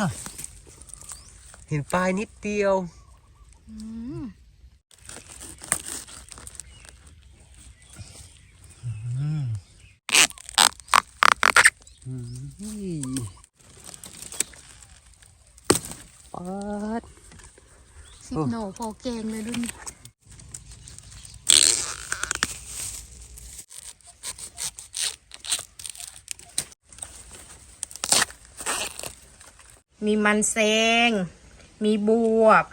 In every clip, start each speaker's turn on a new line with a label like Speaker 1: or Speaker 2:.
Speaker 1: น่ะเห็นปลายนิดเดียว
Speaker 2: อืม
Speaker 1: อืมอืมปัด
Speaker 2: สิบ
Speaker 1: โอ้
Speaker 2: โหนพอแกงเลยดุน มีมันแซง มีบวบ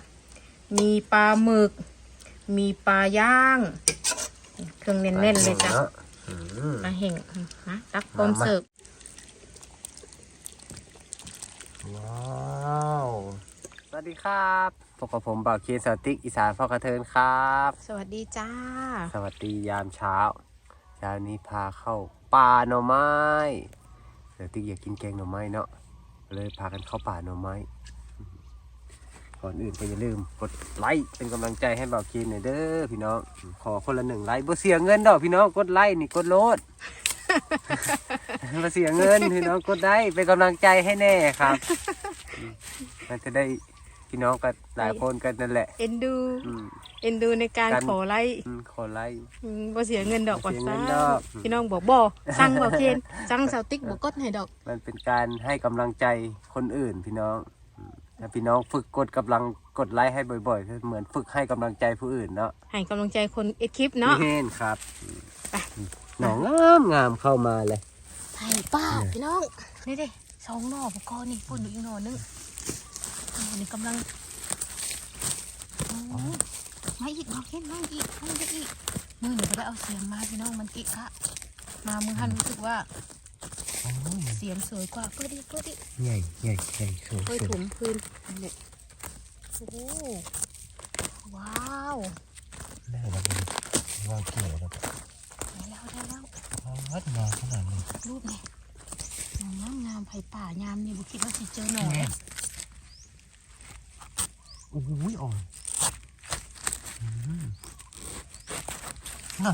Speaker 2: มีปลาหมึก มีปลาย่าง เครื่องแน่นๆเลยจ้ะ
Speaker 1: อืม
Speaker 2: มาเห่งนะตักพร้อม
Speaker 1: มามา
Speaker 2: เสิร์ฟ
Speaker 1: ว้าว สวัสดีครับพบกับผมบ่าวเคนสาวติ๊กอีสานพ่อกระเทินครับ
Speaker 2: สวัสดีจ้า
Speaker 1: สวัสดียามเช้าเช้านี้พาเข้าป่าหน่อไม้เดี๋ยวติ๊กอยากกินแกงหน่อไม้เนาะ เลยพากันเข้าป่าหน่อไม้ ก่อนอื่นก็อย่าลืมกดไลค์เป็นกำลังใจให้บ่าวคีนหน่อยเด้อพี่น้อง ขอคนละหนึ่งไลค์บ่เสียเงินดอกพี่น้องกดไลค์นี่กดโลดบ่เสียเงินพี่น้องกดได้เป็นกำลังใจให้แน่ครับ มันจะได้ พี่น้องกันหลายคนกันนั่นแหละ
Speaker 2: เอ็นดู
Speaker 1: อืม
Speaker 2: เอ็นดูในการ
Speaker 1: การ
Speaker 2: ขอไล่
Speaker 1: อืมขอไลค์
Speaker 2: อืมบ่เสียเงินดอกก่อน
Speaker 1: บ่เสีย
Speaker 2: ซ่า
Speaker 1: เงินดอก
Speaker 2: พี่น้องบอกบ่สั่งบอกเคนสั่งเสาติ๊กบอกกดให้ดอก
Speaker 1: มันเป็นการให้กำลังใจคนอื่นพี่น้องอืมถ้าพี่น้องฝึกกดกำลังกดไลค์ให้บ่อยๆก็เหมือนฝึกให้กำลังใจผู้อื่นเนาะ
Speaker 2: ให้กำลังใจคนเอ็ดคลิปเนาะ
Speaker 1: เห็นครับ
Speaker 2: ไป
Speaker 1: หนองงามงามเข้ามาเลย
Speaker 2: ไผ่ป้าพี่น้องนี่เด้สองหน่อพวกกอนี่ปุ่นอีกหน่อนึง อันนี้กำลังโอ้มาอีกบอกเคนมาอีกมาอีกมือหนูก็ได้เอาเสียงมาพี่น้องมันกิกะมามือหันรู้สึกว่าเสียงสวยกว่าเพื่อดิเพื่อดิ
Speaker 1: ใหญ่ใหญ่ใหญ่สวย
Speaker 2: ค่อย
Speaker 1: สว
Speaker 2: ถุ
Speaker 1: ย
Speaker 2: มพื้นอันนี้โอ้ว้าว
Speaker 1: ได้แล้วมันว่าเกี่ยวแล้ว
Speaker 2: ได้แล้วได้แล้ว
Speaker 1: วัดมาขนาดนี้
Speaker 2: รูปนี่งามงามไผ่ป่ายามนี่บุคิดว่าสิเจอหน่อ
Speaker 1: แม่น โอ้ยอ่อนอืมน่ะ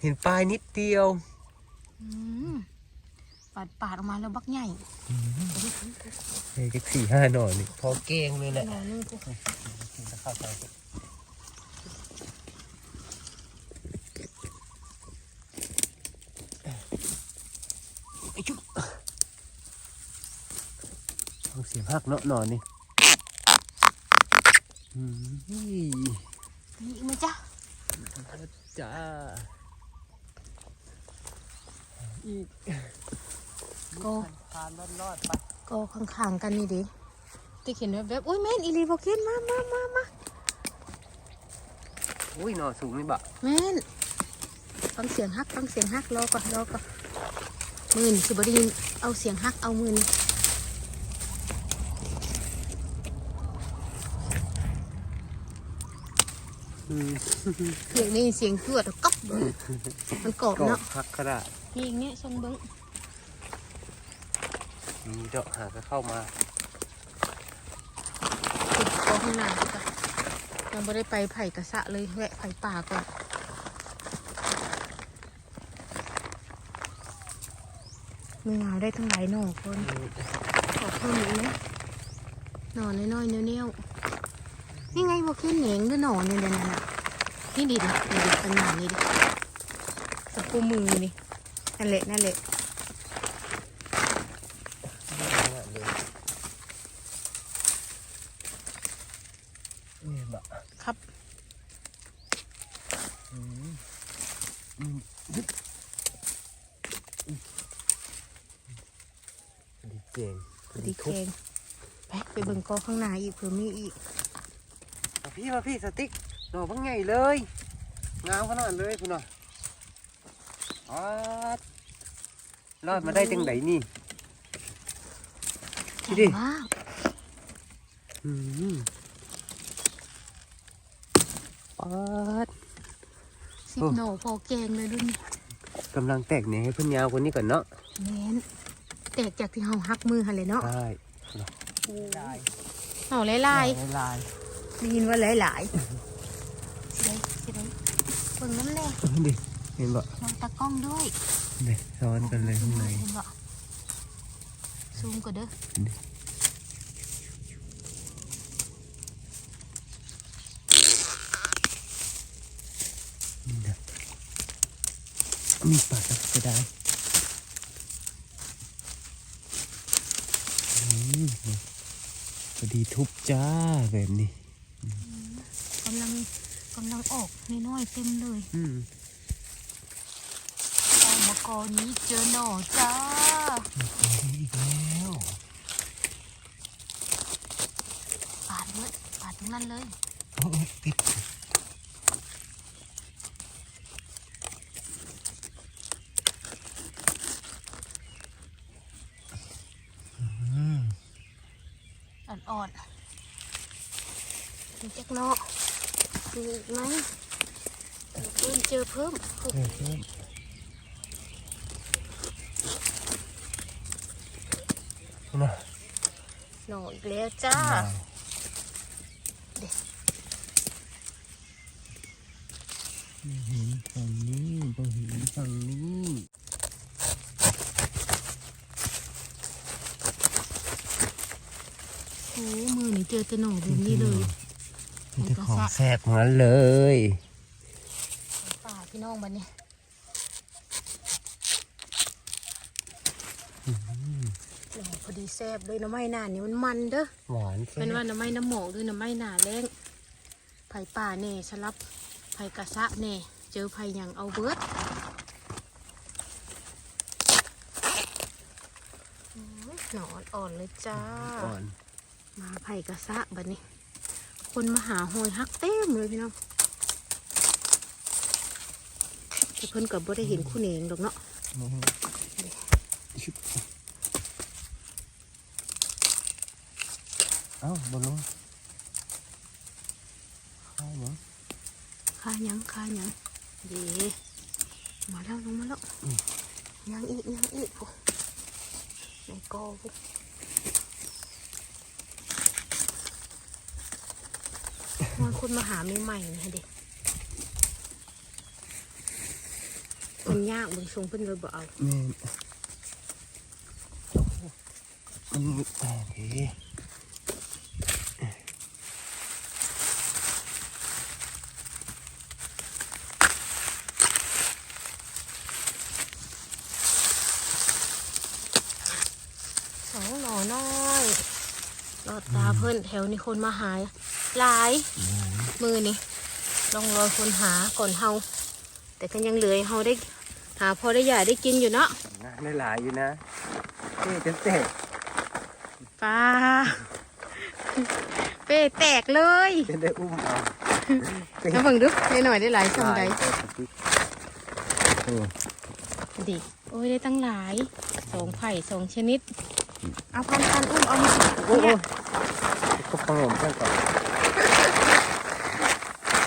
Speaker 1: เห็นปลายนิดเดียว
Speaker 2: อืมปาดปาดออกมาแล้วบักใหญ่
Speaker 1: เฮ้ยจักสี่ห้าหน่อยนี่พอเก่งเลยแหละ
Speaker 2: หน่อนึงปุ๊บ
Speaker 1: จะเข้าไปไอ้ชุบเอาเสียงหักเนาะหนอนนี่อื ม
Speaker 2: มีอีกไหมจ๊ะ
Speaker 1: จ้าอีก
Speaker 2: โก
Speaker 1: ทานรอดๆไป
Speaker 2: โกข้างๆกันนี่ดิที่เขียนแบบแบบๆอุ้ยแม่นอีลีบอกเขียนมามามามา
Speaker 1: อุ้ยหนอสูงนี่บะ
Speaker 2: แม่นฟังเสียงฮักฟังเสียงฮักรอก่อนรอก่อนมือนี่คือบได้ยินเอาเสียงฮักเอามือนี่
Speaker 1: อืม
Speaker 2: เสียงนี่เสียงจวดก๊อบมันกรอบ
Speaker 1: กรอ
Speaker 2: เนาะ
Speaker 1: บพักขนาด
Speaker 2: นี่อีกเนี้ยทรงเบิ้ง
Speaker 1: มีดอกหางก็เข้ามา
Speaker 2: ติดคอข้างหน้าจ้ะยังไม่ได้ไปไผ่กระสะเลยแวะไผ่ป่าก่อนมีงาวได้ทั้งหลายหน่อคนขอเพิ่มอีกนะหน่อน้อยๆเนี้ยวๆ นี่ไงบอกแค่เหนียงด้วยหน่อเนี่ยเดี๋ยวนั่นน่ะนี่ดิดินี่ดิขนาดนี้ดิตะปูมือนี่นั่นแหละนั่นแหละ
Speaker 1: นี่บะ
Speaker 2: ครับ
Speaker 1: อืมอืมยึดอืมพอดีเก่งพอ
Speaker 2: ดี
Speaker 1: ดี
Speaker 2: เค
Speaker 1: ทุบ
Speaker 2: งไปไปเบิ่งกอข้างหน้าอีกเผื่อมีอีก
Speaker 1: มา พี่มาพี่สติ๊กหน่อพังใหญ่เลยงามขนาดเลยคุณหน่อยออดรอดมาได้จังไหนนี่ดูดิ
Speaker 2: ว้าว
Speaker 1: อืมออด
Speaker 2: สิบ
Speaker 1: โอ้
Speaker 2: โหนพอแกงเลยดุน
Speaker 1: กำลังแตกเนี่ยให้เพิ่นยาวกว่านี้ก่อนเนาะ
Speaker 2: แม่นแตกจากที่เฮาหักมือหันเลยเนาะ
Speaker 1: ได้
Speaker 2: หน่อลายลาย
Speaker 1: ลาย
Speaker 2: ๆ ได้ยินว่าหลายหลายๆสิได้สิได้เบิ่งน้ำแน่
Speaker 1: ดิเห็นบ่
Speaker 2: มองตากล้องด้วย
Speaker 1: เนี่ยซ้อนกันเลยข้างใน
Speaker 2: เห็นบ่สซูมก่อนเด้อ
Speaker 1: นี่นะมีปากกระดาษอืมพอดีทุบจ้าแบบนี้
Speaker 2: กำลังกำลังออก น้อยๆเต็มเลย
Speaker 1: อืม
Speaker 2: เอามากอนี้เจอหน่อจ้า
Speaker 1: อีกแล้ว
Speaker 2: ปาดเลยปาดตรงนั้นเลย
Speaker 1: โอ้ยติดอืม
Speaker 2: อ่อนๆมีจักเนาะมีอีกไหม เพิ่มเจอเพิ่ม
Speaker 1: มเพิ่มนะ
Speaker 2: หน่ออีกแล้วจ้า
Speaker 1: ห็นฝั่งนี้บ่เห็นฝั่งนี้
Speaker 2: โอ้มือนี่เจอแต่หน่อแบบนี้เลย
Speaker 1: มีแต่ของแซ่บทั้งนั้นเลย
Speaker 2: องบันนี้หน่อพอดีแซ่บเลยน้ำไม้หนานี่มันมันเด้อ
Speaker 1: หวานแซ่
Speaker 2: เป็น
Speaker 1: บ
Speaker 2: ว่าน้ำไม้น้ำหมอกหรือน้ำไม้หนาแรงไผ่ป่าเน่สลับไผ่กระซะเน่เจอไผ่หยังเอาเบิดโอ้ยหนอนอ่อนเลยจ้า
Speaker 1: ก่อน
Speaker 2: มาไผ่กระซะบัดนี้ คนมาหาหอยฮักเต็มเลยพี่น้อง แต่เพิ่นกับบ่ได้เห็นคู่เองดอกเนาะ
Speaker 1: ชุบเอ้าบนลงข้าวมั้ง
Speaker 2: ค่าหยังค่าหยังเดีมาแล้วลงมาแล้วยังอีกยังอีกพวกในกอพวกมันคนมาหาใหม่ๆนี่ฮะเด็ก นยากมึงทรงเพิ่นเลยบ่เอา
Speaker 1: แม่นอืมโอเค
Speaker 2: สองหน่อน้อยรอดตาเพิ่นแถวนี้คนมาหาหลายมือนี่ลองรอยคนหาก่อนเฮาแต่ก็ยังเหลือเฮาได้ หาพอได้อยากได้กินอยู่เนาะ
Speaker 1: งานได้หลายอยู่นะเท่จะเตะ
Speaker 2: ปลาเป้แตกเลย
Speaker 1: จะได้อุ้มเอา
Speaker 2: แล้วเบิ่งดูได้หน่อยได้หลายสมใด
Speaker 1: โอ้
Speaker 2: ดิโอ้ยได้ตั้งหลายสองไผ่สองชนิด เอาพันพันอุ้มเอามา
Speaker 1: โอ้โห
Speaker 2: เนี่ย
Speaker 1: ก็ปังผมกันก่อน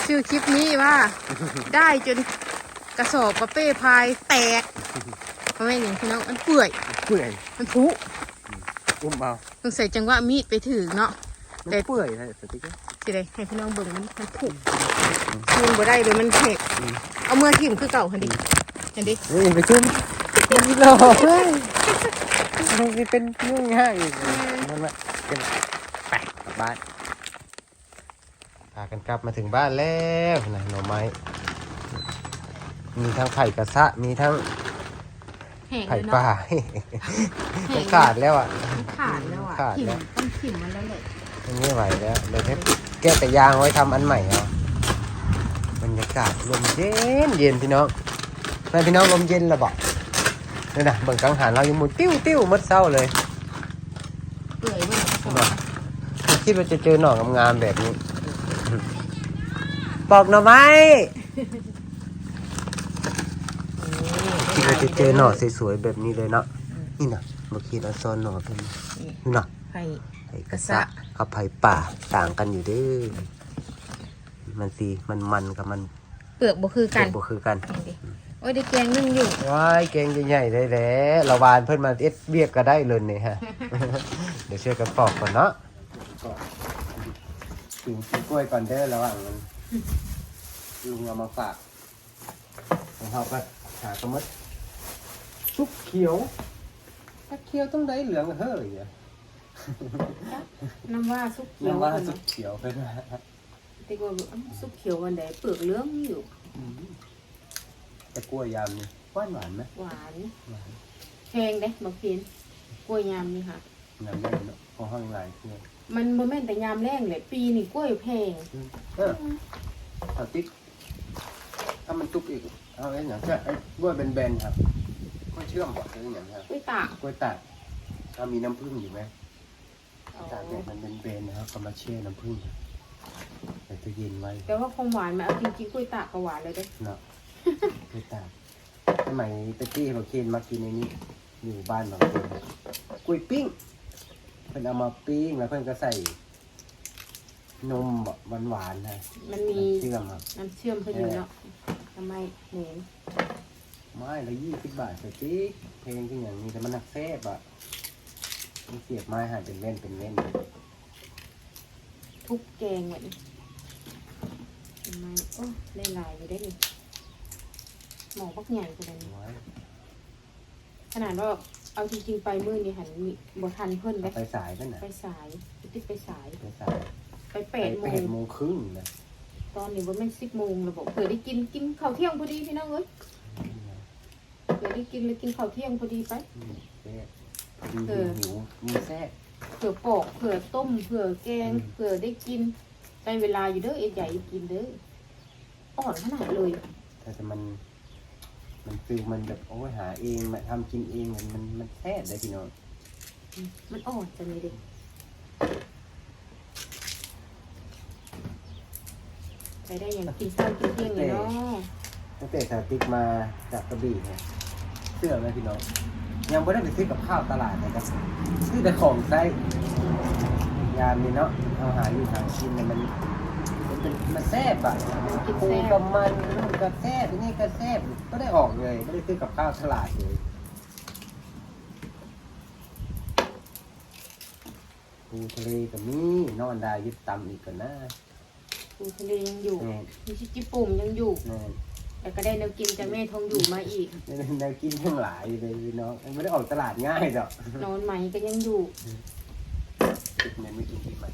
Speaker 2: ชื่อคลิปนี้ว่า ได้จน กระสอบกระเป้พายแตกเพราะไม่อย่างพี่น้องมันเปื่อย
Speaker 1: เปื่อย
Speaker 2: มันผุ
Speaker 1: อุ้มเอา
Speaker 2: ต้องใส่จังหวะมีดไปถึงเนาะ
Speaker 1: มันเปื่อยเลยสติ๊กเกอร์
Speaker 2: สิเลยให้พี่น้องเบิ่งมันมันผุชูนบ่ได้เลยมันเผ็ดเอาเมื่อทิ่มคือเก่าหันดิเห็นดิ
Speaker 1: เฮ้ยไปชุ่มมันหล่อเฮ้ยมันเป็นเรื่องง่ายอีกมันละเป็นไปกลับบ้านพากันกลับมาถึงบ้านแล้วนะหน่อไม้ มีทั้งไผ่กระซะมีทั้ง
Speaker 2: แห้ง
Speaker 1: ไผ่
Speaker 2: เลย
Speaker 1: ป่า
Speaker 2: เนาะ
Speaker 1: มันขาดแล้วอะ
Speaker 2: มันขาดแล้วอะ
Speaker 1: ขาด
Speaker 2: ถิ่ม
Speaker 1: แล้ว
Speaker 2: ต้องถิ่มมันแล้วแหละ
Speaker 1: มันไม่ไหวแล้วเดี๋ยวให้แก้แต่ยางไว้ทำอันใหม่เอาบรรยากาศลมเย็นเย็นพี่น้องแม่พี่น้องลมเย็นระบอกนี่นะเบิ่งกังหันเราอยู่หมุนติ้วติ้วมัดเศร้าเลย
Speaker 2: เปื่อยเว้ย
Speaker 1: ใช่ไหมไม่คิดว่าจะเจอหน่องามๆแบบนี้ปอกหน่อไม้คิดว่า จะเจอหน่อสวยๆแบบนี้เลยเนาะนี่นะเมื่อกี้เราซ้อนหน่อเป็นนี่นะ
Speaker 2: ไผ่
Speaker 1: ไผ่กระสะกับไผ่ป่าต่างกันอยู่เด้อมันสีมันมันกับมัน
Speaker 2: เปลือกบ่คือกัน
Speaker 1: บ่คือกัน
Speaker 2: เห็นดิโอ้ยได้แกงนึ่งอยู่
Speaker 1: ว้ายเก่งใหญ่ๆได้แล้วเราวานเพิ่นมาเอ็ดเบียกก็ได้เลยนี่ฮะเดี๋ยวช่วยกันปอกก่อนเนาะถึงซื้อกล้วยก่อนเด้อระหว่างมันลุงเอามาฝากของเราก็หากระมด ซุปเขียวถ้าเขียวต้องได้เหลืองเฮ้ยอะ
Speaker 2: น้ำว่าซุปเขียว
Speaker 1: น้ำว่า
Speaker 2: เพิ่น
Speaker 1: สุ
Speaker 2: ว่า
Speaker 1: ดเขียวเป็นว่า
Speaker 2: ติ๊กว่าเอ้าซุปเขียววันใดเปลือกเหลืองอยู่
Speaker 1: แต่กล้วยยามนี่หวานหวานไหม
Speaker 2: หวาน
Speaker 1: หวาน
Speaker 2: แพงเด้บักเพียนกล้วยยามนี่ค่ะ
Speaker 1: น้ำแดงเนาะของห้างหลายเพื่อน
Speaker 2: มันบ่แม่นแต่ยามแรงเลยปีนี่กล้วยแพง
Speaker 1: เออเอาติ๊กถ้ามันตุกอีกเอาไอ้อย่างเช่นไอ้กล้วยแบนๆครับก ล้วยเชื่อมบอกหรืออย่างครับ
Speaker 2: กล้วยตาก
Speaker 1: กล้วยตากถ้ามีน้ำผึ้งอยู่ไหม
Speaker 2: อ๋อ
Speaker 1: ตากเนี่ยมันเป็นเบนนะครับก็มาแช่น้ำผึ้งใส่ตู้เย็นไว้
Speaker 2: แต่ว่าคงหวานไหมเอาจริงๆกล้วยตากก็หวานเลยเด้
Speaker 1: เนาะกล้วยตากสมัยตะกี้เราเคนมากินในนี้อยู่บ้านบางคนกล้วยปิ้งเพิ่นเอามาปิ้งแล้วเพิ่นก็ใส่นมแบบหวานๆนะ
Speaker 2: มันมี
Speaker 1: เชื่อมครับ
Speaker 2: น้ำเชื่อมเพิ่นอยู่เนาะทำไมเหม็น
Speaker 1: ไม้ละยี่สิบบาทแต่จิ๊กเพลงที่อย่างนี้แต่มันหนักแซ่บอะมันเสียบไม้หายเป็นเล่นเป็นเล่น
Speaker 2: ทุกแกงแบบนี้ทำไมโอ้เล่นลายอยู่ได้นี่หมอพักใหญ่ขนาดนี้
Speaker 1: น้อย
Speaker 2: ขนาดว่าเอาจริงๆไปมื้อนี้หันมีบ่ทันเพิ่นเล
Speaker 1: เอา
Speaker 2: ย
Speaker 1: ไปสายนั่นน่ะ
Speaker 2: ไปสายติ๊กไปสาย
Speaker 1: ไปสาย
Speaker 2: ไปแปดโม
Speaker 1: ไป
Speaker 2: ง
Speaker 1: โมงครึ่งนะ
Speaker 2: ตอนนี้ว่าแม่นสิบโมงแล้วบอกเผื่อได้กินกินข้าวเที่ยงพอดีพี่น้องเอ้ยเผื่ อได้กินเลยกินข้าวเที่ยงพอดีไป
Speaker 1: อืมแซ่บดีหิวมีแซ่บ
Speaker 2: เผื่อปอกเผื่อต้มเผื่อแกง
Speaker 1: อืม
Speaker 2: เผื่อได้กินได้เวลาอยู่เด้อเอ็ดใหญ่กินเด้ออ่อนขนาดเลย
Speaker 1: แต่แต่มัน มันฟิลมันแบบโอ้ยหาเองมาทำกินเองมันมันมันแซ่บเลยพี่น้อง
Speaker 2: อืมมันอ่อนจังเลยเด็กไปได้อย่างกินข้าวกินเที่ยงเลยเนาะ
Speaker 1: ตั้งแต่สติ๊กมาจากกระบี่เนี่ย เชื่อไหมพี่น้องยังไม่ได้ไปซื้อกับข้าวตลาดเลยครับซื้อแต่ของใช้ยามนี้เนาะเอาหาอยู่หากินเนี่ยมันมันเป็นมันแซ่บอะ
Speaker 2: กิน
Speaker 1: ปู
Speaker 2: แซ่บ
Speaker 1: กับมันนู่นก็แซ่บอันนี่ก็แซ่บก็ได้ออกเลยไม่ได้ซื้อกับข้าวตลาดเลยปูทะเลกับนี่นอนได้ยึดตำอีกก่อนนะ
Speaker 2: ปูทะเลยังอยู่
Speaker 1: แน่
Speaker 2: มีชิจิปุ่มยังอยู่
Speaker 1: แน่
Speaker 2: แต่ก็ได้แนวกินจากแม่ทองอยู่มาอีก
Speaker 1: แน่แนวกินทั้งหลายเลยพี่น้องไม่ได้ออกตลาดง่ายดอก
Speaker 2: นอนใหม่ก็ยังอยู่
Speaker 1: ติดเงินไม่กินปีใหม่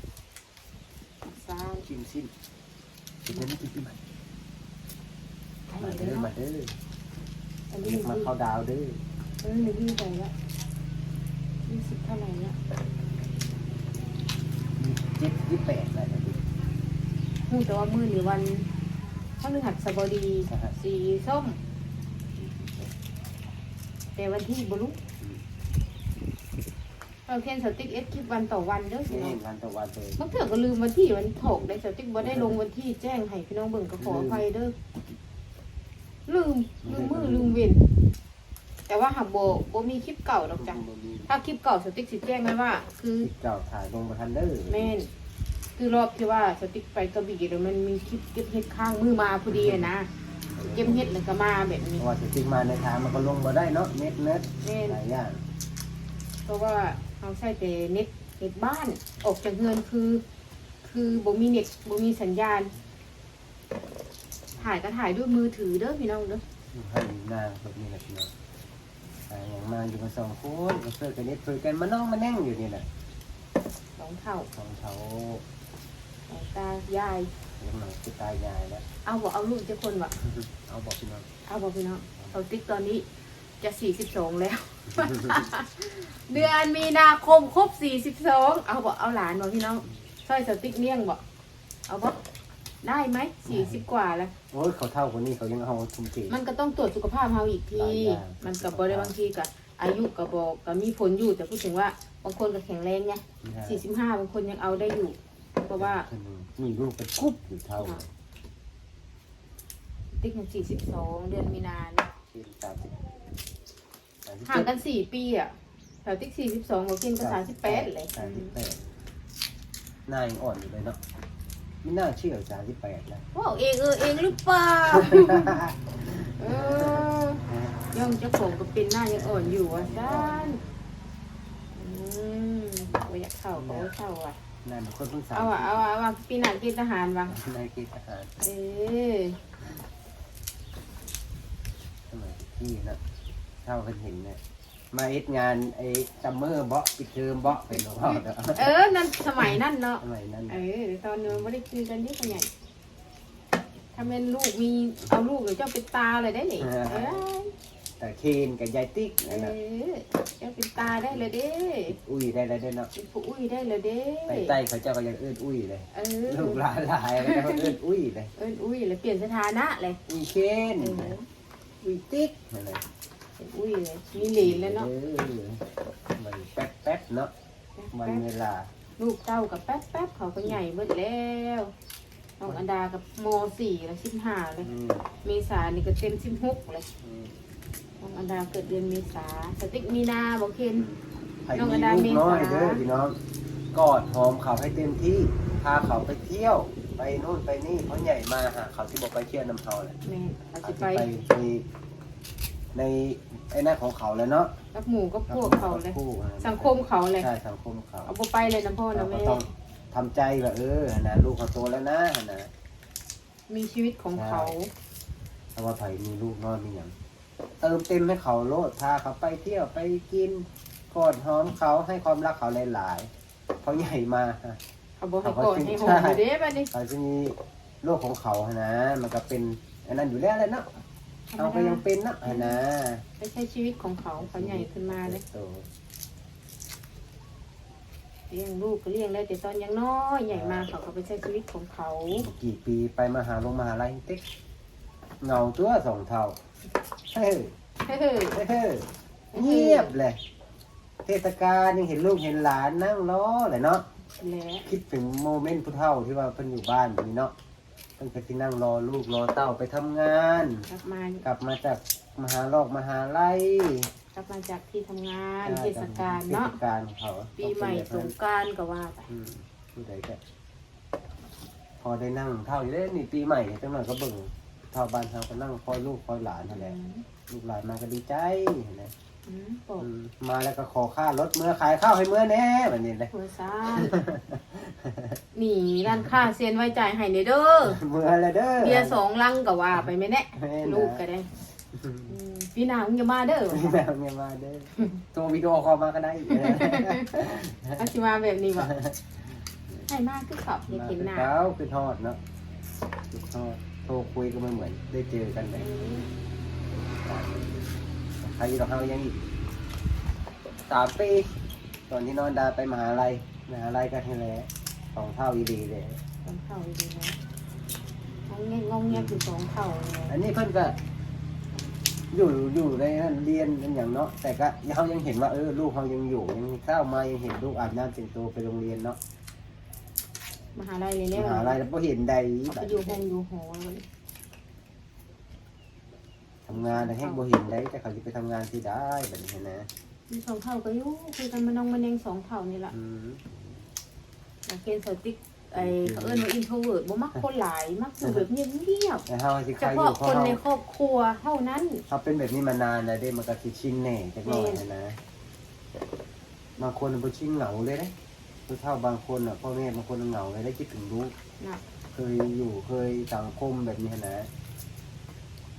Speaker 2: สร้าง
Speaker 1: ชิมสิ้นติดเงินไม่กินปีใหม่
Speaker 2: ไอ้
Speaker 1: มา
Speaker 2: เด้
Speaker 1: เด้อ
Speaker 2: อ
Speaker 1: มาเด้อ
Speaker 2: อันนี้
Speaker 1: เรียกมา
Speaker 2: ยี่
Speaker 1: เข้าดาวเด้อ
Speaker 2: เออหนึ่งยี่สิบแล้วยี่สิบเท่าไหร่เนี่ย
Speaker 1: เจ็ดยี่แปดอะไรนะพี่
Speaker 2: พูดแต่ว่ามือหรือวัน พฤหัสบดี
Speaker 1: อ่าฮะ
Speaker 2: สีส้ม แต่วันที่บรุเราเทียนสติ๊กเอสคลิปวันต่อวันเด้อสิ
Speaker 1: นี่
Speaker 2: เนาะ
Speaker 1: วันต่อวันเลย
Speaker 2: บางเถื่อก็ลืมวันที่วันถกได้สติ๊กบ่ได้ลงวันที่แจ้งให้พี่น้องเบิ่งก็ขออภัยเด้อลืมลืมมือลืมเว้นแต่ว่าหากโบโบมีคลิปเก่าดอกจ้ะ
Speaker 1: บ่มี
Speaker 2: ถ้าคลิปเก่าสติ๊กสิแจ้งไว้ว่า คือ
Speaker 1: เจ้าถ่ายลงมาทันเด้อ
Speaker 2: แม่น คือรอบที่ว่าสติ๊กไปกระบี่แล้วมันมีคลิปเก็บเห็ดข้างมือมาพอดีอะนะเก็บเห็ดแล้วก็มาแบบ
Speaker 1: เพ
Speaker 2: นี้
Speaker 1: ราะว่าจะติดมาในทางมันก็ลงมาได้เนาะเน็ตเน็ต
Speaker 2: แม่น
Speaker 1: หลายอย่าง
Speaker 2: เพราะว่าเขาใช้แต่เน็ตเน็ตบ้านออกจากเงินคือ คือบ่มีเน็ตบ่มีสัญญาณ ถ่ายก็ถ่ายด้วยมือถือเด้อพี่น้องเด้อ
Speaker 1: ให้นางแบบนี้แหละพี่น้องอ่าอย่างมาอยู่กันสองคนมาเจอกันเน็ตคุยกันมาน้องมาแน่งอยู่นี่แหละ
Speaker 2: สองเท่า
Speaker 1: สองเขา
Speaker 2: สอง ตายาย
Speaker 1: เลี้ยงหน่อยคือตายายแล้ว
Speaker 2: เอาบอกเอาลูกจะคนวะ
Speaker 1: เอาบอกพี่น้อง
Speaker 2: เอาบอกพี่น้องเขาติ๊กตอนนี้จะสี่สิบสองแล้ว เดือนมีนาคมครบสี่สิบสองเอาบอกเอาหลานบอกพี่น้องสร้อยสติ๊กเมี่ยงบอกเอาบอกได้ไหมสี่สิบกว่าแล้ว
Speaker 1: โอ้ยเขาเท่าคนนี้เขายังเอาทุ่มเท
Speaker 2: มันก็ต้องตรวจสุขภาพเฮาอีกที
Speaker 1: หลายอย่าง
Speaker 2: มันกับบริบางทีกับอายุกับบอกกับมีผลอยู่แต่พูดถึงว่าบางคนก็แข็งแรงไงสี่สิบห้าบางคนยังเอาได้อยู่ เพราะว่า
Speaker 1: มีลูกเป็นกุ๊บอยู่เท่า
Speaker 2: ติ๊กมันสี่สิบสองเดือนมีนาเนี่ย
Speaker 1: ที่สามสิบสามสิบ
Speaker 2: ห่างกันสี่ปีอะแถวติ๊กสี่สิบสองกับกินก็สามสิบแปดเลย
Speaker 1: สามสิบแปดหน้ายังอ่อนอยู่เลยเนาะไม่น่าเชื่อสามสิบแปดนะ
Speaker 2: ว่าเองเออเองหรือเปล่าเออย่องเจ้าของก็เป็นหน้ายังอ่อนอยู่อะด้านอืมว่าอยากเข้าก็ว่าเข้าอะ
Speaker 1: นั่นคนเพิ่งสาม
Speaker 2: เอาอะเอาอะเอาอะปีหน้ากินทหารวะ
Speaker 1: นายเกณฑ์ทหาร
Speaker 2: เออ
Speaker 1: สมัยที่นะเท่ากันเห็นเนี่ยมาเอ็ดงานไอ้ซัมเมอร์เบาะปิดเทอมเบาะเป็นของเราเด้อ
Speaker 2: เออนั่นสมัยนั่นเนาะ
Speaker 1: สมัยนั้น
Speaker 2: เออตอนนู้นไม่ได้คุยกันที่ขยันถ้าเป็นลูกมีเอาลูกหรือเจ้าเป็นตาเลยได้หนิเออ
Speaker 1: แต่เคนกับยายติ๊ก
Speaker 2: เอ
Speaker 1: นั่นน่ะ
Speaker 2: อเจ้าเป็นตาได้เลยเด้
Speaker 1: อุ้ยได้แล้วได้เนาะ
Speaker 2: เป็นผู้อุ้ยได้เลยเด้
Speaker 1: ไปใต้เขาเจ้าก็ยังเอื้อนอุ้ยเลย
Speaker 2: เอ
Speaker 1: ลู
Speaker 2: อก
Speaker 1: หลานหลายแล้วก็เอื้อนอุ้ยเลย
Speaker 2: เอิ้นอุ้ยเลยเปลี่ยนสถานะเลย
Speaker 1: อุ้ยเคน
Speaker 2: เออ
Speaker 1: อุ้ยติ๊กนั่นแหละ
Speaker 2: เป็นอุ้ยเลยมีเหลนแล้วเนาะ
Speaker 1: ออมันแป๊บแป๊บๆเนาะวันเวลา
Speaker 2: ลูกเต้ากับแป๊บแป๊บเขาก็ใหญ่เบิดแล้วน้องอันดากับโมสี่แล้วสิบห้าเลย
Speaker 1: อืม
Speaker 2: เมษานี่ก็เต็มสิบหกเลย
Speaker 1: อืม
Speaker 2: น้องอันดาเกิดเดือนเมษาสติ๊กมีนาบอกเคน
Speaker 1: ใครมีลูกน้อยเด้อพี่น้องกอดหอมเขาให้เต็มที่ พาเขาไปเที่ยว ไปนู่นไปนี่เพราะใหญ่มาหาเขาที่บอกไปเที่ยวน้ำเขาแหละ
Speaker 2: แม่เขา
Speaker 1: เขา
Speaker 2: จะ
Speaker 1: จะ
Speaker 2: ไป
Speaker 1: ไปในในไอ้นั่นของเขาแล้วเนาะ
Speaker 2: กับหมู่กับพวกเขาเลย
Speaker 1: คู่อะ
Speaker 2: สังคมเขาเลย
Speaker 1: ใช่สังคมเขา
Speaker 2: เอาบ่ไปเลยนะพ่อ
Speaker 1: เรา
Speaker 2: นะ
Speaker 1: ก็
Speaker 2: แม่
Speaker 1: ต้องทำใจว่าเออนะลูกเขาโตแล้วนะนะ
Speaker 2: มีชีวิตของเขา
Speaker 1: ถ้าว่าไผ่มีลูกน้อยมีอย่าง เติมเต็มให้เขาโลดพาเขาไปเที่ยวไปกินกอดหอมเขาให้ความรักเขาหลายๆเขาใหญ่มา
Speaker 2: เขาบอกให้กอดให้หอมอยู่เด้บัดนี้
Speaker 1: เขาจะมีโลกของเขานะ มันก็เป็นอันนั้นอยู่แล้วแหละเนาะเอาก็ยังเป็นเนาะนะ
Speaker 2: ไม่ใช่ชีวิตของเขาเขาใหญ่ขึ้นมาเลย
Speaker 1: โต
Speaker 2: เลี้ยงลูกก็เลี้ยงได้แต่ตอนยังน้อยใหญ่มาเขาก็ไปใช้ชีวิตของเขา
Speaker 1: กี่ปีไปมหาลงมหาลัยติ๊กเงาตัวสองเท่า เฮ้ย
Speaker 2: เฮ้ย
Speaker 1: เฮ้ยเงียบเลย เทศกาลยังเห็นลูกเห็นหลานนั่งล้อเลยเนาะ
Speaker 2: แหละ
Speaker 1: คิดถึงโมเมนต์ผู้เฒ่าที่ว่าเพิ่นอยู่บ้านแบบนี้เนาะเพิ่นก็สินั่งรอลูกรอเต้าไปทำงาน
Speaker 2: กลับมาก
Speaker 1: ลับมาจากมหาลอกมหาลัย
Speaker 2: กลับมาจากที่ทำงานเทศกาลเนาะ
Speaker 1: เทศกาลของเขา
Speaker 2: ปีใหม่สงกรารก็ว่าไป
Speaker 1: อืมผู้ใดก็พอได้นั่งเท่าอยู่เด้นี่ปีใหม่จังหน่อยก็เบิ่ง เท่าบ้านเขาก็นั่งคอยลูกคอยหลานนั่นแหละลูกหลานมาก็ดีใจนะ
Speaker 2: อืมบอก
Speaker 1: อืมมาแล้วก็ขอค่ารถเมื่อขายข้าวให้เมื่อแน่แบบนี้เลย
Speaker 2: หัวซ่านหนีร้านค้าเซียนไว้จ่ายให้เนเด้อ
Speaker 1: เมื่อแล้วเด้อ
Speaker 2: เบียร์สองลังก็ว่าไปไหมเนี่ย
Speaker 1: แม่นะ
Speaker 2: ลูกก็ได้อืมพี่นางอย่ามาเด้อ
Speaker 1: พี่แมวเนี่ยมาเด้อโทรวิดีโอคอลมาก็ได้
Speaker 2: อาชิมาแบบนี้วะให้มากคือขับอยากเห็นหน้า
Speaker 1: เช้าคือทอดเนาะคือทอด โทรคุยก็ไม่เหมือน ได้เจอกันเลยใครเราเฮายังอีกสามปีตอนที่นอนดาไปมหาลัยมหาลัยก็ให้แล้วสองเท่าอีดีเลย
Speaker 2: สองเท่าดีนะงองแงงงองแงคือสองเท่าเลย
Speaker 1: อันนี้เพิ่นก็ อยู่อยู่ในนั้นเรียนกันอย่างเนาะแต่ก็เขายังเห็นว่าเออลูกเขายังอยู่ยังเข้ามายังเห็นลูกอาบน้ำแต่งตัวไปโรงเรียนเนาะ
Speaker 2: มหาลัยเลยเนี่ย
Speaker 1: มหาลัยแล้วพอเห็นใด
Speaker 2: เขาไปอยู่ห้องอยู่หอเลย
Speaker 1: ทำงานแต่ให้บ่เห็นได้แต่เขาจะไปทำงานที่ได้แบบนี้นะ
Speaker 2: มีสองเท่าก็อยู่คุยกันมาน้องมันยังสองเท่านี่แหละ
Speaker 1: อืม
Speaker 2: อยากเกณฑ์สติ๊กไอ้เขาเอิ้นว่าอินโทรเวิร์ดบ่มักคนหลายมักอยู่แบบเงียบ
Speaker 1: แต่เขาสิ
Speaker 2: ๆ
Speaker 1: ใค
Speaker 2: เฉ
Speaker 1: รอ
Speaker 2: พาะ
Speaker 1: ยู่
Speaker 2: ค
Speaker 1: เขา
Speaker 2: นใน
Speaker 1: เขา
Speaker 2: ครอบครัวเท่านั้น
Speaker 1: เขาเป็นแบบนี้มานานแล้วเด้มันก็สิชินแน่จักหน่อยนะนะบางคนบ่ชินเหงาเลยนะ ผู้เฒ่าบางคนอะพ่อแม่บางคนเหงาเลยได้คิดถึงลูก
Speaker 2: นะ
Speaker 1: เคยอยู่เคยสังคมแบบนี้นะ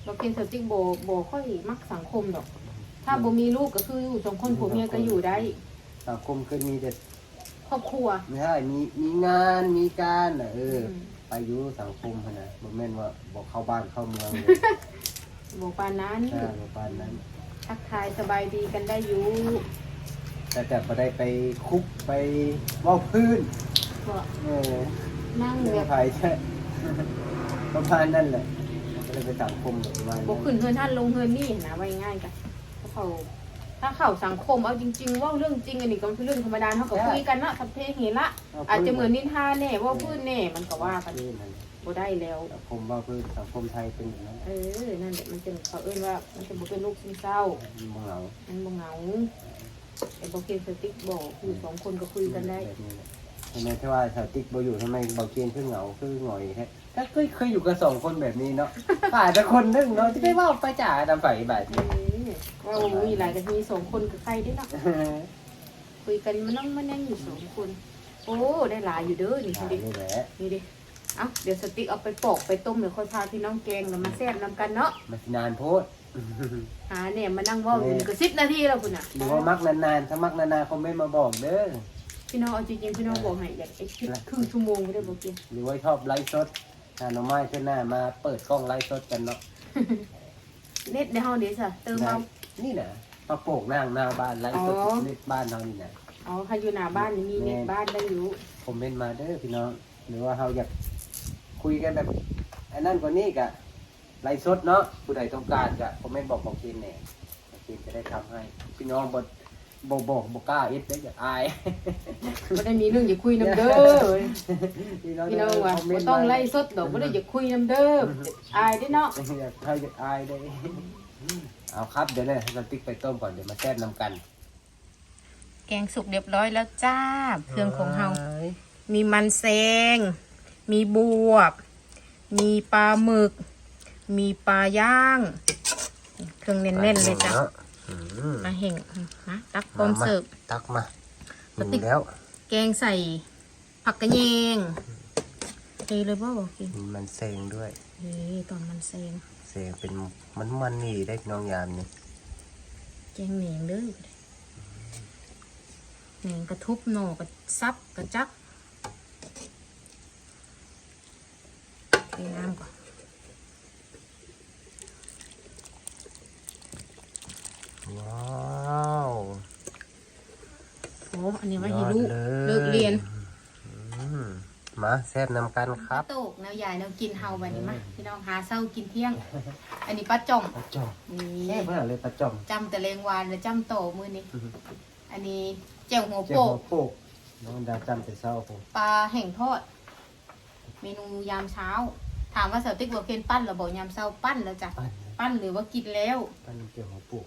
Speaker 2: เราเกณฑ์สติ๊กโบโบค่อยมักสังคมดอก ถ้าโบมีลูกก็คืออยู่สองคนผัวเมียก็อยู่ได้
Speaker 1: สังคมเคยมีแต่
Speaker 2: ครอบครัว
Speaker 1: ไม่ใช่มีมีงานมีการน่ะเออ
Speaker 2: ม
Speaker 1: ไปอยู่สังคมหั้นนะบ่แม่นว่าบอกเข้าบ้านเข้าเมืองเลย
Speaker 2: โบปานนั้น
Speaker 1: ใช่บ่ปานนั้น
Speaker 2: ทักทายสบายดีกันได้อยู่
Speaker 1: แต่แต่บ่ได้ไปคุกไปเว้าพื้น
Speaker 2: บ่
Speaker 1: เออ
Speaker 2: นั่ง
Speaker 1: เรื่
Speaker 2: แบ
Speaker 1: อง
Speaker 2: บ
Speaker 1: ไผใช่ประมาณนั้นแหละก็เลยไปสังคมแบบประมาณ
Speaker 2: โบ
Speaker 1: นั้น
Speaker 2: ขึ้นเฮือนท่านลงเฮือนนี่นะไว้ง่ายกันถ้าเขาถ้าเข้าสังคมเอาจริงๆเว่าเรื่องจริงอันนี้ก็เป็นเรื่องธรรมดาเท่ากับคุยกันเนาะทับเพเห็นละอาจจะเหมือนนินทาแน่เว่าพื้นแน่มันก็ว่ากัน
Speaker 1: พื้นนั่น
Speaker 2: บ่ได้แล้ว
Speaker 1: สังคมเว้าพื้นสังคมไทยเป็นอย่างนั้น
Speaker 2: เออ นั่นแหละมันจะเขาเอิ้นว่า มันจะบ่เป็นลูกซึมเศร้า
Speaker 1: มันบ่เหงา
Speaker 2: มันบ่เหงา ไอ้บ่เกณฑ์สติ๊กบอกอยู่สองคนก็คุยกันได้
Speaker 1: แบบนี้แหละทำไมที่ว่าสาวติ๊กบ่อยู่ทำไมบ่เกียนคือเหงาคือหงอยแท้ก็เคยเคยอยู่กันสองคนแบบนี้เนาะขาดแต่คนหนึงเนาะที่ได้เว่าไปจ่าดำไฟแบบ
Speaker 2: เอ
Speaker 1: นี้
Speaker 2: อว่าบ่มีหลายก็มีสองคนกับใครได้เนาะคุยกันมันต้องมันยังอยู่สองคน โอ้ได้หลายอยู่เด้อนี่
Speaker 1: หา
Speaker 2: ดิ
Speaker 1: นี่แหละ
Speaker 2: นี่ดิเอ้าเดี๋ยวสติ๊กเอาไปปอกไปต้มเดี๋ยวค่อยพาพี่น้องแกงแล้วมาแซ่บนำกันเนาะ
Speaker 1: มันสินานโพด
Speaker 2: หาเนี่ยมานั่งเว่าอยู่นี่ก็สิบนาทีแล้วคุณน่ะ
Speaker 1: หรือว่ามักนานๆ ถ้ามักนานๆคอมเมนต์มาบอกเด้อ
Speaker 2: พี่น้องเอาจริงๆพี่น้องบอกให้อยากไอ้คลิปครึ่งชั่วโมงไม่ได้บอกกิน
Speaker 1: หรือว่าชอบไลฟ์สดหาหน่อไม้ขึ้นหน้ามาเปิดกล้องไลฟ์สดกันเนาะ
Speaker 2: เน็ตในห้องเดี๋ยวสิเติมเอา
Speaker 1: นี่นะปลาโป่งนั่งหน้าบ้านไลฟ์สด
Speaker 2: อ๋อ
Speaker 1: เน็ตบ้านเรานี่นะ
Speaker 2: อ๋อใครอยู่หน้าบ้านนี่มีเน็ตบ้านได้อยู่
Speaker 1: คอมเมนต์มาเด้อพี่น้อง หรือว่าเราอยากคุยกันแบบอันนั้นกว่านี้กะ ไลฟ์สดเนาะผู้ใดต้องการกะคอมเมนต์บอกบอกทีมเนี่ยทีมจะได้ทำให้ พี่น้องบดบอกบอกบอกกล้าเอ็ดได้อย่าอาย
Speaker 2: ไม่ได้มีเรื่องอย่าคุยน้ำเด้อ
Speaker 1: พี่น้อง
Speaker 2: พี่น้องว่า
Speaker 1: คอมเม
Speaker 2: บ่
Speaker 1: นต์
Speaker 2: ต้อง
Speaker 1: มา
Speaker 2: ไล่สดดอกไม่ได้อย่าคุยน้ำเด้ออายได้เนาะ
Speaker 1: อยากให้อยากอายได้เอาครับเดี๋ยวเนี่ยเราติ๊กไปต้มก่อนเดี๋ยวมาแซ่บนำกัน
Speaker 2: แกงสุกเรียบร้อยแล้วจ้า เครื่องของเฮา มีมันแซง มีบวบ มีปลาหมึก มีปลาย่าง เครื่องเน้นๆเลยจ้ะ
Speaker 1: อืม
Speaker 2: มาเห่งนะตักพร้อมเสิร์ฟ
Speaker 1: ตักมา
Speaker 2: ปกติ
Speaker 1: ถึงแล้ว
Speaker 2: แกงใส่ผักกระเยงเทเลยบ่บอกกิน
Speaker 1: มีมันเซงด้วย
Speaker 2: เฮ้ตอนมันแซง
Speaker 1: เซงเป็นมันมันๆนี่ได้พี่น้องยามนี่
Speaker 2: แกงเหนียงเด้อเหนียงกระทุบหน่อกระซับกระจักเทน้ำก่อน
Speaker 1: ว้าว
Speaker 2: โอ้อันนี้ไว่าให้
Speaker 1: ยอด
Speaker 2: ลูก
Speaker 1: เลย
Speaker 2: เลิกเรียน
Speaker 1: อืมมาแซ่บนำกันครับ
Speaker 2: โตกแนวใหญ่แนวกินเฮาแบบนี้มาพี่น้องหาเศร้ากินเที่ยง อันนี้ป้าจ่อม
Speaker 1: ปลาจอม
Speaker 2: นี่
Speaker 1: แซ่บมากเลยปลาจอม
Speaker 2: จำแต่เลงวานและจำโตมือนี้อันนี้แจ่วหัว
Speaker 1: เจ้า
Speaker 2: โป
Speaker 1: หั
Speaker 2: ก
Speaker 1: วโปกน้องดาจำแต่เช้าผม
Speaker 2: ปลาแห่งทอด เมนูยามเช้า ถามว่าสาวติ๊กบัวเคนปั้นหรือบอกยามเช้าปั้นแล้วจ้ะ
Speaker 1: ปั้น
Speaker 2: ปั้นหรือว่ากินแล้ว
Speaker 1: ปั้นเจ้าหัวโปก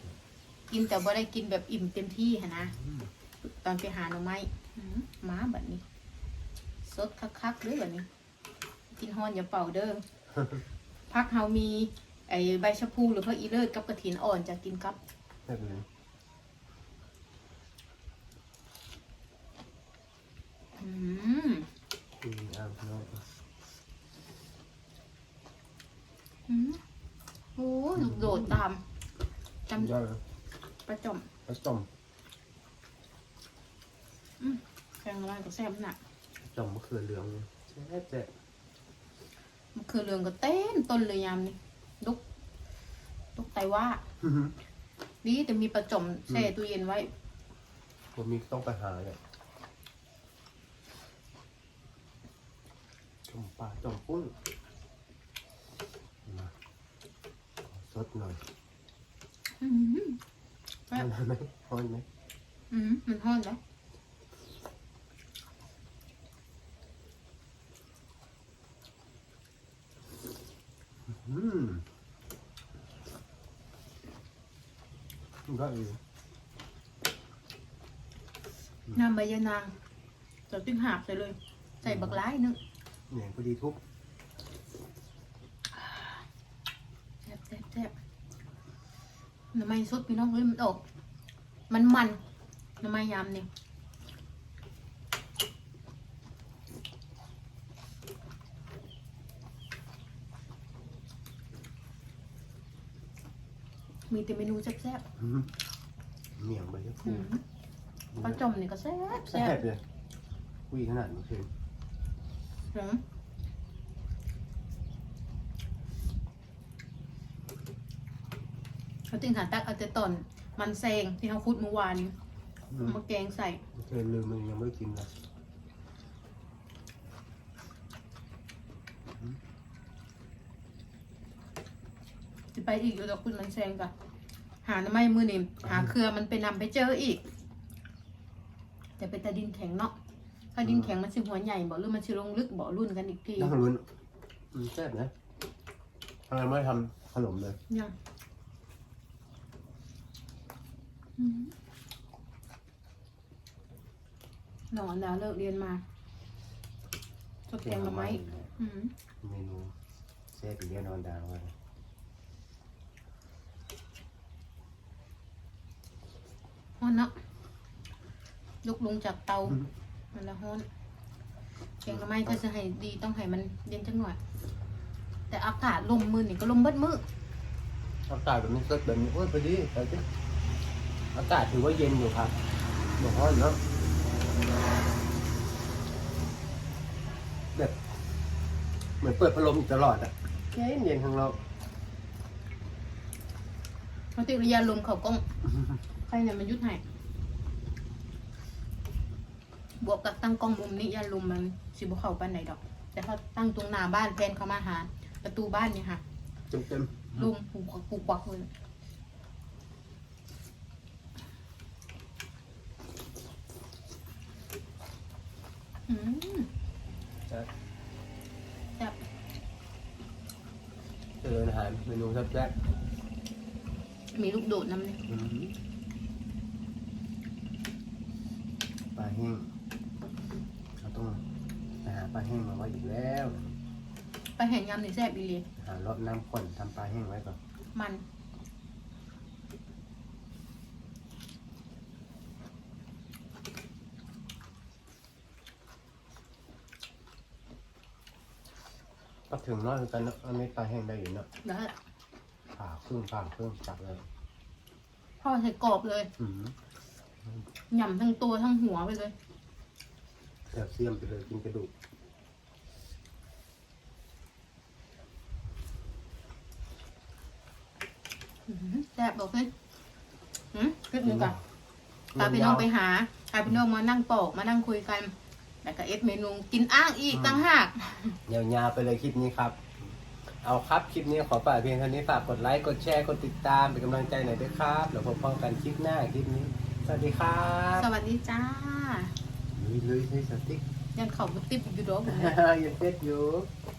Speaker 2: กินแต่บ่ได้กินแบบอิ่มเต็มที่หนนะ ตอนไปหาหน่อไม้อื้อหือหมาแบบนี้ สดคักๆเด้อแบบนี้ กินฮอนอย่าเป่าเด้อ พักเฮามีไอ้ใบชะพูหรือพระอีเลิศกับกระถินอ่อนจะกินกับ
Speaker 1: แซ่บเลย
Speaker 2: อืม
Speaker 1: อืมเอาพี่น้อง
Speaker 2: อืมโอ้ลูกโดดตามจำ
Speaker 1: ยอดเลย
Speaker 2: ประจอม
Speaker 1: ปลาจอม
Speaker 2: แกงอะไรก็แซ่บน่ะ
Speaker 1: จอมมะเขือเหลืองเลยแซ่บแซ่บ
Speaker 2: มันคือเรืองก็เต้นต้นเลยยามนี้ลุกลุกไตว่าดีแต่มีประจอมแช่ตู้เย็นไว้
Speaker 1: ผมมีต้องไปหาเลยจอมปลาจอมกุ้งมาสดหน่อย
Speaker 2: อืมแซ่
Speaker 1: ฮ้
Speaker 2: บ
Speaker 1: อน ไหมฮ้อนไหม
Speaker 2: อืมมันห้อนแล้ว
Speaker 1: อืมได้อยู่
Speaker 2: น้ำใบยะนางจะติ้งหาบใส่เลย ใส่บักร้ายนึง
Speaker 1: เนี่ยพอดีทุบ
Speaker 2: แซ่บแซ่บแซ่บ น้ำไม้สดพี่น้องเอ้ยมันออก มันมันน้ำไม้ยำเนี่ยมีแต่เมนูแซ่บ
Speaker 1: อืมเหนียงไปเลย
Speaker 2: ๆอืมปลาจอมเนี่ยก็แซ่บ
Speaker 1: แซ่
Speaker 2: แซ่
Speaker 1: บบเลยวิ่งขนาดนี้คือ
Speaker 2: หืม เขาติงหาตักเอาแต่ตอนมันแซงที่เขาคุดเมื่อวานนี้
Speaker 1: อืม
Speaker 2: เอามาแกงใส่
Speaker 1: เคยลืมมันยังไม่ได้กินเลย
Speaker 2: จะไปอีกแล้วคุณมันแซงกันหาหน้ำไม้มือนี่หาเครือมันไปนำไปเจออีก แต่เป็นตาดินแข็งเนาะถ้าดินแข็งมันสิหัวใหญ่บ่หรือมันสิลงลึกบ่รุ่นกันอีกที
Speaker 1: ต้องลุ้นอืมแซ่บนะทำไมไม่ทำขนมเลย
Speaker 2: เนี่ยอืม หนอนแล้วเลิกเรียนมาชดแกงหน่อไม้อืม
Speaker 1: เมนูแซ่บอีกแน่นอนดาวเลย
Speaker 2: ฮ้อนเนาะยกลงจากเตา มันละฮ้อนแกงหน่อไม้ก็จะให้ดีต้องให้มันเย็นจังหน่อย แต่อากาศลมมือนี่ก็ลมเบิดมือ
Speaker 1: อากาศแบบนี้สดแบบนี้โอ้ยพอดีไปสิ อากาศถือว่าเย็นอยู่ครับบอกว่าเนาะแบบเหมือนเปิดพัดลมอยู่ตลอดอะเย็นเย็นของเรา
Speaker 2: ปฏิกิริยาลมเขาก็ใครเนี่ยมันยุดให้บวกกับตั้งกล้องมุมนี้ยาลมมันสิบเข้าปานไหนดอก แต่เขาตั้งตรงหน้าบ้านแพนเขามาหา ประตูบ้านเนี่ยค่ะ
Speaker 1: เต็มเต็ม
Speaker 2: ลมปูกวักปูกวักเลย อืม
Speaker 1: ๆนะ
Speaker 2: แซ่บ
Speaker 1: เจริญอาหารเมนูแซ่บ
Speaker 2: มีลูกโดดน้ำเลย
Speaker 1: ๆอืมปลาแห้งเราต้องไปหาปลาแห้งมาไว้อีกแล้ว
Speaker 2: ไปเห็นยำนี่แซ่บอีเลย
Speaker 1: หารดน้ำข้นทำปลาแห้งไว้ก่อน
Speaker 2: มัน
Speaker 1: ก็ถึงน้อยเหมือนกันเนาะอันนี้ปลาแห้งได้อยู่เนาะ
Speaker 2: แล้ว
Speaker 1: ผ่าครึ่งผ่าครึ่งจับเลย
Speaker 2: พ่อใส่กรอบเลย
Speaker 1: อืม
Speaker 2: หย่ำทั้งตัวทั้งหัวไปเลย
Speaker 1: แคลเซียมไปเลยกินกระดูก
Speaker 2: อื้อหือแซ่บบอกเลยหืมคลิปหนึงก่อนพาพี่น้องไปหาพาพี่น้องมานั่งปอกมานั่งคุยกัน แล้วก็เอสเมนูกินอ้างอีกตั้งหาก
Speaker 1: ยาวๆไปเลยคลิปนี้ครับ เอาครับคลิปนี้ขอฝากเพียงเท่านี้ฝากกดไลค์กดแชร์กดติดตามเป็นกำลังใจหน่อยด้วยครับเดี๋ยวพบกันคลิปหน้าคลิปนี้ สวัสดีครับ
Speaker 2: สวัสดีจ้า
Speaker 1: ลุยลุยๆให้สติ๊ก
Speaker 2: ยันเขาบุติบอยู่ดอกผม
Speaker 1: ยังเป็ดอยู่
Speaker 2: อ